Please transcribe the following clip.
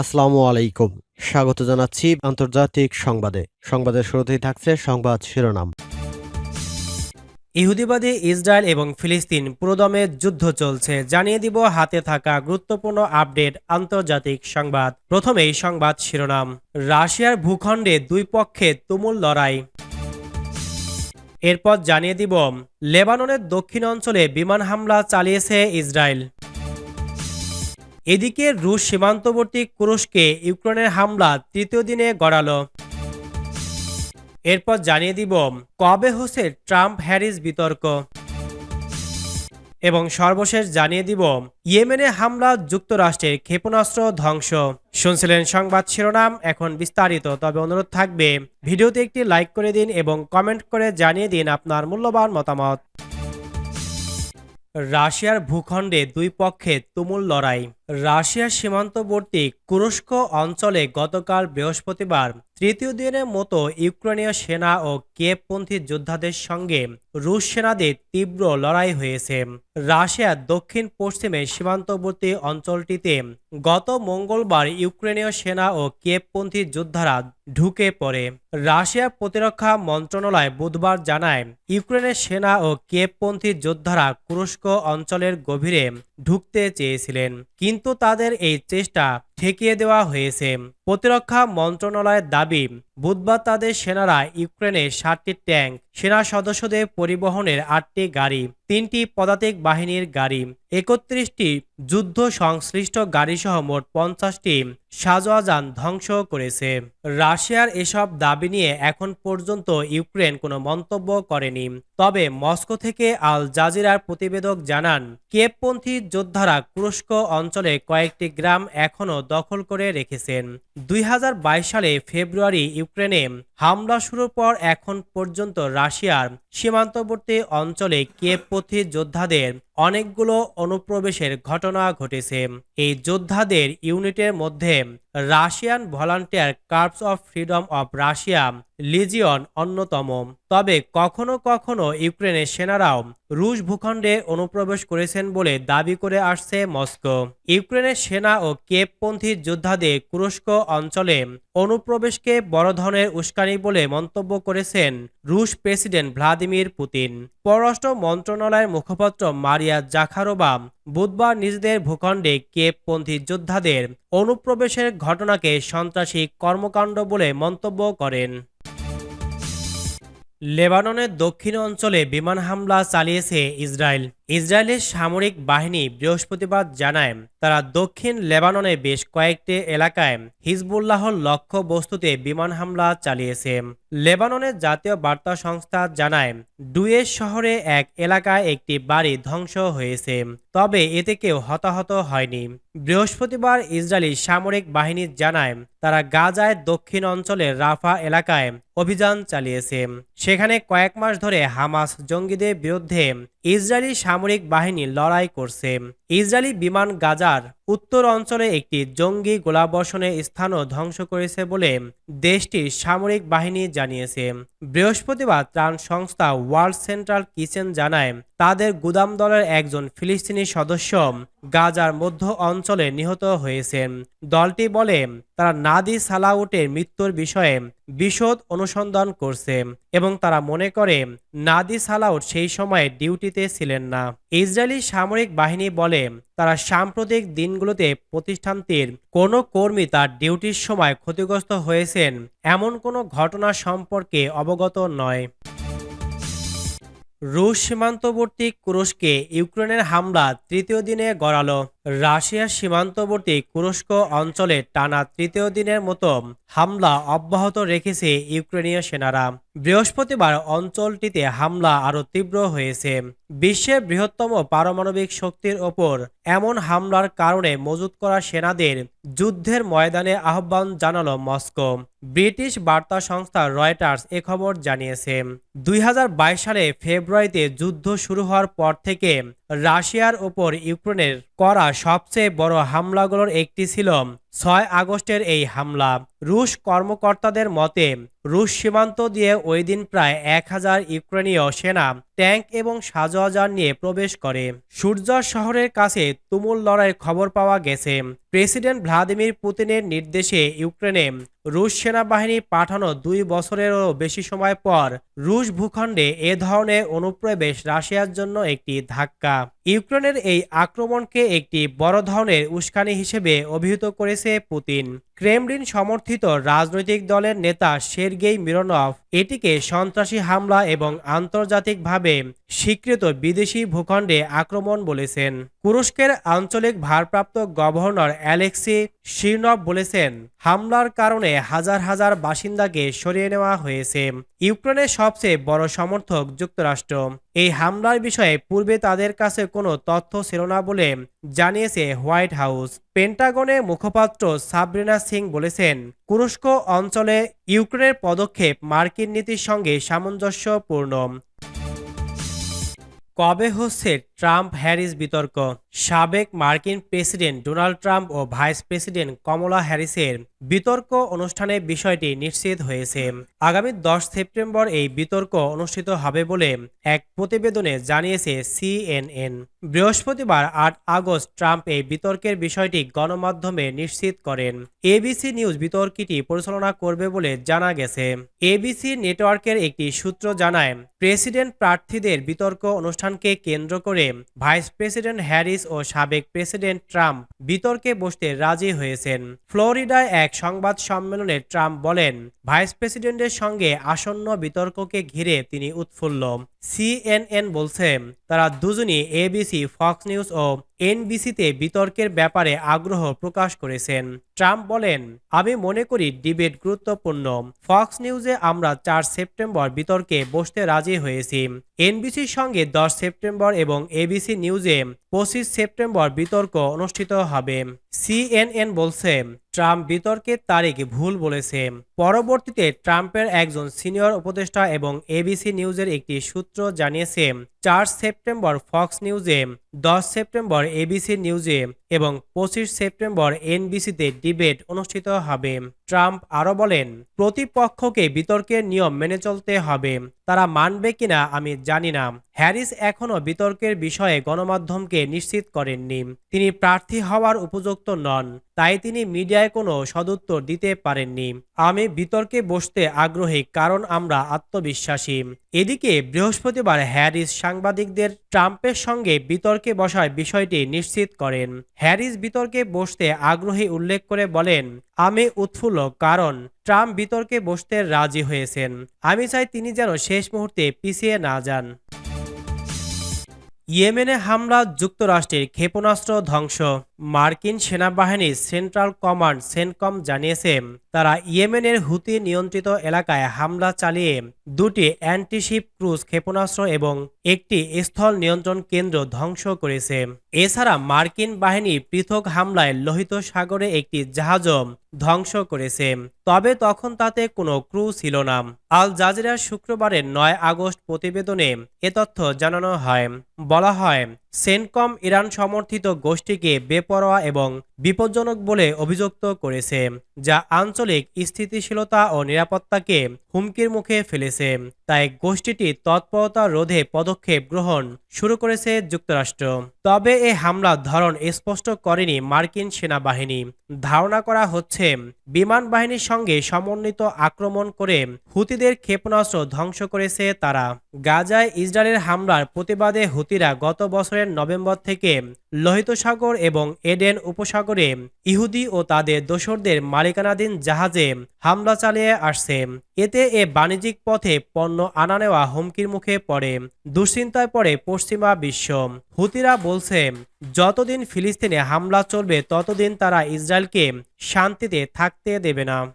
আসসালামু আলাইকুম। স্বাগত জানাচ্ছি আন্তর্জাতিক সংবাদে। সংবাদের শুরুতেই থাকছে সংবাদ শিরোনাম। ইহুদিবাদী ইসরায়েল এবং ফিলিস্তিন পুরোদমে যুদ্ধ চলছে। জানিয়ে দিব হাতে থাকা গুরুত্বপূর্ণ আপডেট আন্তর্জাতিক সংবাদ। প্রথমেই সংবাদ শিরোনাম। রাশিয়ার ভূখণ্ডে দুই পক্ষে তুমুল লড়াই। এরপর জানিয়ে দিব, লেবাননের দক্ষিণ অঞ্চলে বিমান হামলা চালিয়েছে ইসরায়েল। এদিকে রুশ সীমান্তবর্তী কুরস্কে ইউক্রেনের হামলা তৃতীয় দিনে গড়ালো। এরপর জানিয়ে দিব কবে হোসে ট্রাম্প হ্যারিস বিতর্ক। এবং সর্বশেষ জানিয়ে দিব ইয়েমেনে হামলা যুক্তরাষ্ট্রের ক্ষেপণাস্ত্র ধ্বংস। শুনছিলেন সংবাদ শিরোনাম, এখন বিস্তারিত। তবে অনুরোধ থাকবে, ভিডিওতে একটি লাইক করে দিন এবং কমেন্ট করে জানিয়ে দিন আপনার মূল্যবান মতামত। রাশিয়ার ভূখণ্ডে দুই পক্ষে তুমুল লড়াই। রাশিয়ার সীমান্তবর্তী কুরস্ক অঞ্চলে গতকাল বৃহস্পতিবার তৃতীয় দিনের মতো ইউক্রেনীয় সেনা ও কেপপন্থী যোদ্ধাদের সঙ্গে রুশ সেনাদের তীব্র লড়াই হয়েছে। রাশিয়ার দক্ষিণ পশ্চিমে সীমান্তবর্তী অঞ্চলটিতে গত মঙ্গলবার ইউক্রেনীয় সেনা ও কেপপন্থী যোদ্ধারা ঢুকে পড়ে। রাশিয়ার প্রতিরক্ষা মন্ত্রণালয় বুধবার জানায়, ইউক্রেনের সেনা ও কেপপন্থী যোদ্ধারা কুরস্ক অঞ্চলের গভীরে ঢুকতে চেয়েছিলেন, কিন্তু তাদের এই চেষ্টা ঠেকিয়ে দেওয়া হয়েছে। প্রতিরক্ষা মন্ত্রণালয়ের দাবি, বুধবার তাদের সেনারা ইউক্রেনে ষাটটি ট্যাঙ্ক, সেনা সদস্যদের পরিবহনের আটটি গাড়ি, তিনটি পদাতিক বাহিনীর গাড়ি, একত্রিশটি যুদ্ধ সংশ্লিষ্ট গাড়িসহ মোট পঞ্চাশটি সাজোয়াজান ধ্বংস করেছে। রাশিয়ার এসব দাবি নিয়ে এখন পর্যন্ত ইউক্রেন কোনো মন্তব্য করেনি। তবে মস্কো থেকে আল জাজিরার প্রতিবেদক জানান, কেপপন্থী যোদ্ধারা তুরস্ক অঞ্চলে কয়েকটি গ্রাম এখনও দখল করে রেখেছেন। দুই হাজার বাইশ সালে ফেব্রুয়ারি ইউক্রেনে হামলা শুরুর পর এখন পর্যন্ত রাশিয়ার সীমান্তবর্তী অঞ্চলে কেপপন্থী যোদ্ধাদের অনেকগুলো অনুপ্রবেশের ঘটনা ঘটেছে। এই যোদ্ধাদের ইউনিটের মধ্যে Russian volunteer corps of freedom of Russia legion অন্যতম। তবে কখনো কখনো ইউক্রেনের সেনারাও রুশ ভূখণ্ডে অনুপ্রবেশ করেছেন বলে দাবি করে আসছে মস্কো। ইউক্রেনের সেনা ও কেপপন্থী যোদ্ধাদের কুরস্ক অঞ্চলে অনুপ্রবেশকে বড় ধরনের উস্কানি বলে মন্তব্য করেছেন রুশ প্রেসিডেন্ট ভ্লাদিমির পুতিন। পররাষ্ট্র মন্ত্রণালয়ের মুখপাত্র মারিয়া জাখারোবা বুধবার নিজেদের ভূখণ্ডে কেপপন্থী যোদ্ধাদের অনুপ্রবেশের ঘটনাকে সন্ত্রাসী কর্মকাণ্ড বলে মন্তব্য করেন। লেবাননের দক্ষিণ অঞ্চলে বিমান হামলা চালিয়েছে ইসরায়েল। ইসরায়েলের সামরিক বাহিনী বৃহস্পতিবার জানায়, তারা দক্ষিণ লেবাননে বেশ কয়েকটি এলাকায় হিজবুল্লাহর লক্ষ্য বস্তুতে বিমান হামলা চালিয়েছে। লেবাননের জাতীয় বার্তা সংস্থা জানায় ডুয়েস শহরে এক এলাকায় একটি বাড়ি ধ্বংস হয়েছে, তবে এতে কেউ হতাহত হয়নি। বৃহস্পতিবার ইসরায়েলি সামরিক বাহিনী জানায়, তারা গাজায় দক্ষিণ অঞ্চলের রাফা এলাকায় অভিযান চালিয়েছে। সেখানে কয়েক মাস ধরে হামাস জঙ্গিদের বিরুদ্ধে ইসরায়েলি সামরিক বাহিনী লড়াই করছে। ইসরায়েলি বিমান গাজার উত্তর অঞ্চলে একটি জঙ্গি গোলাবর্ষণের স্থানও ধ্বংস করেছে বলে দেশটির সামরিক বাহিনী জানিয়েছে। বৃহস্পতিবার ত্রাণ সংস্থা ওয়ার্ল্ড সেন্ট্রাল কিচেন জানায়, তাদের গুদাম দলের একজন ফিলিস্তিনি সদস্য গাজার মধ্য অঞ্চলে নিহত হয়েছেন দলটি বলে, তারা নাদি সালাউটের মৃত্যুর বিষয়ে বিশদ অনুসন্ধান করছে এবং তারা মনে করে, নাদি সালাউট সেই সময় ডিউটিতে ছিলেন না। ইসরায়েলি সামরিক বাহিনী বলে, তারা সাম্প্রতিক দিনগুলোতে প্রতিষ্ঠানটির কোনো কর্মী তার ডিউটির সময় ক্ষতিগ্রস্ত হয়েছেন, এমন কোনো ঘটনা সম্পর্কে অবগত নয়। রুশ সীমান্তবর্তী কুরস্কে ইউক্রেনের হামলা তৃতীয় দিনে গড়ালো। রাশিয়ার সীমান্তবর্তী কুরস্ক অঞ্চলে টানা তৃতীয় দিনের মতো হামলা অব্যাহত রেখেছে ইউক্রেনীয় সেনারা। বৃহস্পতিবার অঞ্চলটিতে হামলা আরও তীব্র হয়েছে। বিশ্বের বৃহত্তম পারমাণবিক শক্তির ওপর এমন হামলার কারণে মজুত করা সেনাদের যুদ্ধের ময়দানে আহ্বান জানালো মস্কো। ব্রিটিশ বার্তা সংস্থা রয়টার্স এ খবর জানিয়েছে। দুই হাজার বাইশ সালে ফেব্রুয়ারিতে যুদ্ধ শুরু হওয়ার পর থেকে রাশিয়ার ওপর ইউক্রেনের করা সবচেয়ে বড় হামলাগুলোর একটি ছিল ছয় আগস্টের এই হামলা। রুশ কর্মকর্তাদের মতে, রুশ সীমান্ত দিয়ে ওই দিন প্রায় এক হাজার ইউক্রেনীয় সেনা, ট্যাঙ্ক এবং সাজোয়াজার নিয়ে প্রবেশ করে। সূর্য শহরের কাছে তুমুল লড়াইয়ের খবর পাওয়া গেছে। প্রেসিডেন্ট ভ্লাদিমির পুতিনের নির্দেশে ইউক্রেনে রুশ সেনাবাহিনী পাঠানো দুই বছরেরও বেশি সময় পর রুশ ভূখণ্ডে এ ধরনের অনুপ্রবেশ রাশিয়ার জন্য একটি ধাক্কা। ইউক্রেনের এই আক্রমণকে একটি বড় ধরনের উস্কানি হিসেবে অভিহিত করেছে পুতিন ক্রেমলিন সমর্থিত রাজনৈতিক দলের নেতা সের্গেই মিরনভ এটিকে সন্ত্রাসী হামলা এবং আন্তর্জাতিকভাবে স্বীকৃত বিদেশি ভূখণ্ডে আক্রমণ বলেছেন। তুরস্কের আঞ্চলিক ভারপ্রাপ্ত গভর্নর অ্যালেক্সি শিরনভ বলেছেন, হামলার কারণে হাজার হাজার বাসিন্দাকে সরিয়ে নেওয়া হয়েছে। ইউক্রেনের সবচেয়ে বড় সমর্থক যুক্তরাষ্ট্র। এই হামলার বিষয়ে পূর্বে তাদের কাছে কোনো তথ্য ছিল না বলে জানিয়েছে হোয়াইট হাউস। পেন্টাগনের মুখপাত্র সাবরিনা সিং বলেছেন কুরস্ক অঞ্চলে ইউক্রেনের পদক্ষেপ মার্কিন নীতির সঙ্গে সামঞ্জস্যপূর্ণ। কবে হচ্ছে ট্রাম্প হ্যারিস বিতর্ক। সাবেক মার্কিন প্রেসিডেন্ট ডোনাল্ড ট্রাম্প ও ভাইস প্রেসিডেন্ট কমলা হ্যারিসের বিতর্ক অনুষ্ঠানে বিষয়টি নিশ্চিত হয়েছে। আগামী দশ সেপ্টেম্বর এই বিতর্ক অনুষ্ঠিত হবে বলে এক প্রতিবেদনে জানিয়েছে সিএনএন। বৃহস্পতিবার আট আগস্ট ট্রাম্প এই বিতর্কের বিষয়টি গণমাধ্যমে নিশ্চিত করেন। এবিসি নিউজ বিতর্কটি পরিচালনা করবে বলে জানা গেছে। এবিসি নেটওয়ার্কের একটি সূত্র জানায়, প্রেসিডেন্ট প্রার্থীদের বিতর্ক অনুষ্ঠানকে কেন্দ্র করে ভাইস প্রেসিডেন্ট হ্যারিস ও সাবেক প্রেসিডেন্ট ট্রাম্প বিতর্কে বসতে রাজি হয়েছেন। ফ্লোরিডায় এক সংবাদ সম্মেলনে ট্রাম্প বলেন, ভাইস প্রেসিডেন্টের সঙ্গে আসন্ন বিতর্ককে ঘিরে তিনি উৎফুল্ল। সিএনএন বলছে, তারা দুজনই এবিসি ফক্স নিউজ ও এনবিসিতে বিতর্কের ব্যাপারে আগ্রহ প্রকাশ করেছেন। ট্রাম্প বলেন, আমি মনে করি ডিবেট গুরুত্বপূর্ণ। ফক্স নিউজে আমরা চার সেপ্টেম্বর বিতর্কে বসতে রাজি হয়েছি। এনবিসির সঙ্গে দশ সেপ্টেম্বর এবং এবিসি নিউজে পঁচিশ সেপ্টেম্বর বিতর্ক অনুষ্ঠিত হবে। সিএনএন বলছে ট্রাম্প বিতর্কের তারিখ ভুল বলেছে। পরবর্তীতে ট্রাম্পের একজন সিনিয়র উপদেষ্টা এবং এবিসি নিউজের একটি সূত্র জানিয়েছে, চার সেপ্টেম্বর ফক্স নিউজে, দশ সেপ্টেম্বর এবিসি নিউজে এবং পঁচিশ সেপ্টেম্বর এনবিসিতে ডিবেট অনুষ্ঠিত হবে। ট্রাম্প আরও বলেন, প্রতিপক্ষকে বিতর্কের নিয়ম মেনে চলতে হবে, তারা মানবে কিনা আমি জানি না। হ্যারিস এখনও বিতর্কের বিষয়ে গণমাধ্যমকে নিশ্চিত করেননি। তিনি প্রার্থী হওয়ার উপযুক্ত নন, তাই তিনি মিডিয়ায় কোনো সদুত্তর দিতে পারেননি। আমি বিতর্কে বসতে আগ্রহী, কারণ আমরা আত্মবিশ্বাসী। এদিকে বৃহস্পতিবার হ্যারিস সাংবাদিকদের ট্রাম্পের সঙ্গে বিতর্কে বসার বিষয়টি নিশ্চিত করেন। হ্যারিস বিতর্কে বসতে আগ্রহী উল্লেখ করে বলেন, আমি উৎফুল্ল, কারণ ট্রাম্প বিতর্কে বসতে রাজি হয়েছেন। আমি চাই তিনি যেন শেষ মুহূর্তে পিছিয়ে না যান। ইয়েমেনে হামলা যুক্তরাষ্ট্রের ক্ষেপণাস্ত্র ধ্বংস। মার্কিন সেনাবাহিনীর সেন্ট্রাল কমান্ড সেনকম জানিয়েছে, তারা ইয়েমেনের হুতি নিয়ন্ত্রিত এলাকায় হামলা চালিয়ে দুটি অ্যান্টিশিপ ক্রুজ, ক্ষেপণাস্ত্র এবং একটি স্থল নিয়ন্ত্রণ কেন্দ্র ধ্বংস করেছে। এছাড়া মার্কিন বাহিনী পৃথক হামলায় লোহিত সাগরে একটি জাহাজও ধ্বংস করেছে। তবে তখন তাতে কোনো ক্রু ছিল না। আল জাজিরার শুক্রবারের নয় আগস্ট প্রতিবেদনে এ তথ্য জানানো হয়। বলা হয় সেনকম ইরান সমর্থিত গোষ্ঠীকে বেপরোয়া এবং বিপজ্জনক বলে অভিযুক্ত করেছে, যা আঞ্চলিক স্থিতিশীলতা ও নিরাপত্তাকে হুমকির মুখে ফেলেছে। তাই গোষ্ঠীটি তৎপরতা রোধে পদক্ষেপ গ্রহণ শুরু করেছে যুক্তরাষ্ট্র। তবে এ হামলার ধরন স্পষ্ট করেনি মার্কিন সেনাবাহিনী। ধারণা করা হচ্ছে, বিমান বাহিনীর সঙ্গে সমন্বিত আক্রমণ করে হুতিদের ক্ষেপণাস্ত্র ধ্বংস করেছে তারা। গাজায় ইসরায়েলের হামলার প্রতিবাদে হুতিরা গত বছরের নভেম্বর থেকে লোহিত সাগর এবং এডেন উপসাগরে ইহুদি ও তাদের দোসরদের মালিকানাধীন জাহাজে হামলা চালিয়ে আসছে। এতে এ বাণিজ্যিক পথে পণ্য আনা নেওয়া হুমকির মুখে পড়ে। দুশ্চিন্তায় পড়ে পশ্চিমা বিশ্ব। হুতিরা বলছে, যতদিন ফিলিস্তিনে হামলা চলবে, ততদিন তারা ইসরায়েলকে শান্তিতে থাকতে দেবে না।